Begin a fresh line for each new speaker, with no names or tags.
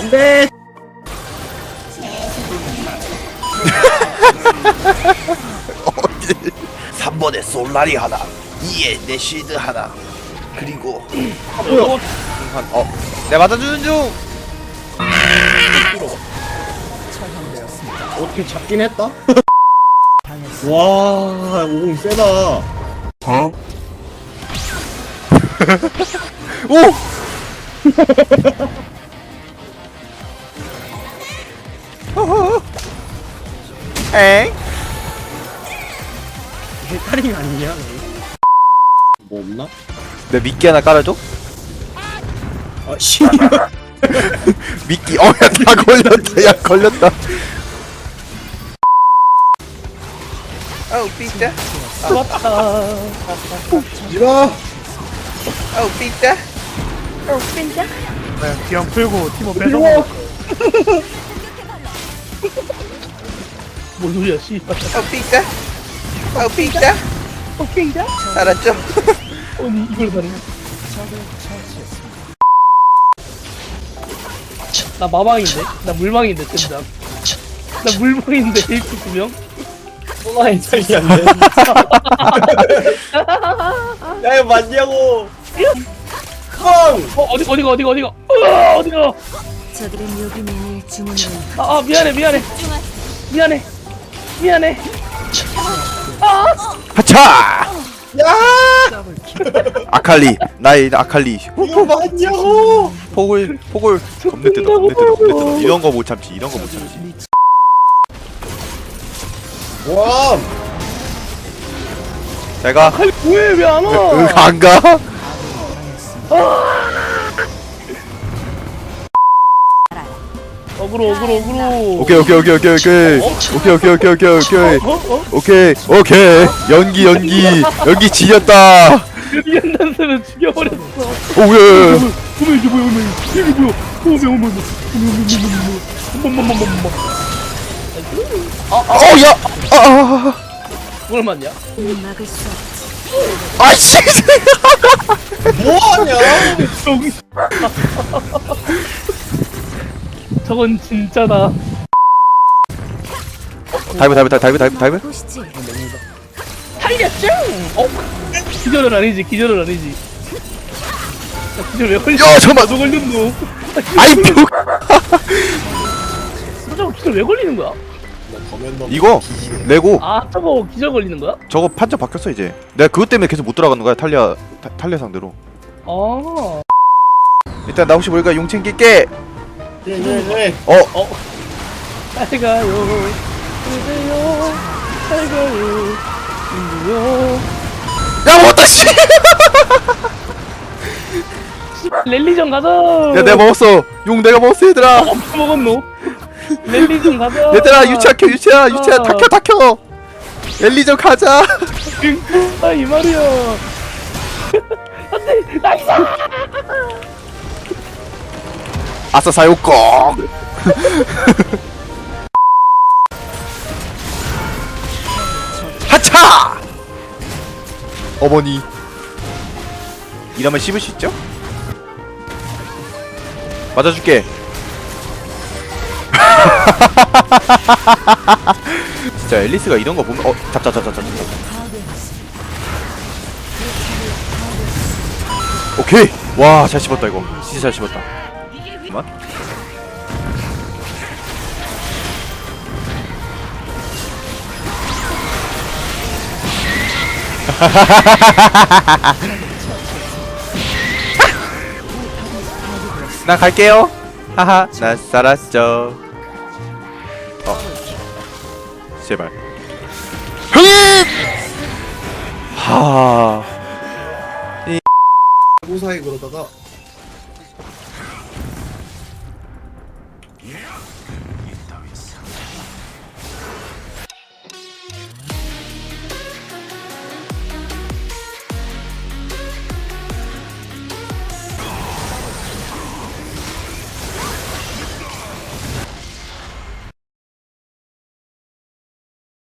안돼.
3번에 솔라리 하나 2에 내시드 하나 그리고
뭐야?
한, 어 내가 맞아주는 중!
어떻게 잡긴 했다? 와 오공 세다.
오! 엥?
헷갈림 아니냐? 뭐 없나?
내 미끼 하나 깔아줘?
아 씨
미끼 어야 다 걸렸다. 야 걸렸다. 아우 삐짜.
지마
아우 삐짜.
기왕 풀고 팀원 뺏어 뭔 소리야 씨발
아우 삐짜 아우 삐짜
오케이다
살았죠?
아니 이걸 다르네. 나 마방인데? 나 물망인데 진짜 나 물망인데 1피 2명?
소나의 차이 안 돼 야 이거 맞냐고.
康어 어디 어디가 어디가 어디가? 으아, 어디가?
저들은 주문을
아, 아 미안해 미안해. 미안해 미안해.
하차!
야!
아칼리 나의 아칼리.
이거 맞냐고?
폭을 폭을 겁내 뜯어 겁내 뜯어 겁내 뜯어. 이런 거 못 참지 이런 거 못 참지.
와
내가
아니 뭐해 왜 안 와?
응, 안 가?
어그로 어그로 어그로
오케이 오케이 오케이 오케이 오케이 오케이 오케이 오케이 오케이 오케이
어? 어?
오케이 오케이 연기 연기 연기 지렸다
유리한 단서는 죽여버렸어
오예
어머 이게 뭐야 어머 이게 뭐야 어머 어머 어머 어머 어머 어머 어머
어야 아
그걸 맞냐?
막을 수 없지.
아씨
뭐하냐
저건 진짜다
다이브 다이브 다이브 다이브 다이브
보시지.
타이겼죠? 어? 기절은 아니지 기절은 아니지 야, 기절 왜 걸려?
야, 잠깐만.
나도 걸렸노
아이 뭐
저거 기절 왜 걸리는 거야?
이거 내고
아 저거 기절 걸리는 거야?
저거 판자 바뀌었어 이제 내가 그것 때문에 계속 못 들어가는 거야 탈리아 타, 탈리아 상대로
아
일단 나 혹시 모르니까 용 챙길게
네네네.
어?
잘 가요. 그대요. 잘 가요. 인구요
야 먹었다 씨!
랠리전 가자.
야 내가 먹었어. 용 내가 먹었어 얘들아.
엄청 먹었노? 랠리 좀 가자.
얘들아 유치아 켜 유치아 유치아 다켜 다켜. 좀 가자.
아이 말이야. 안돼 나이스
아싸 사요꺽 하차! 어머니. 이러면 씹을 수 있죠? 맞아줄게. 진짜 앨리스가 이런 거 보면 어 잡자 잡자 잡자 오케이. 와 잘 씹었다 이거. 진짜 잘 씹었다 잠깐만. 나 갈게요. 하하 나 살았죠. 어. 제발. 형님! 하.
무사히 그러다가 Yeah.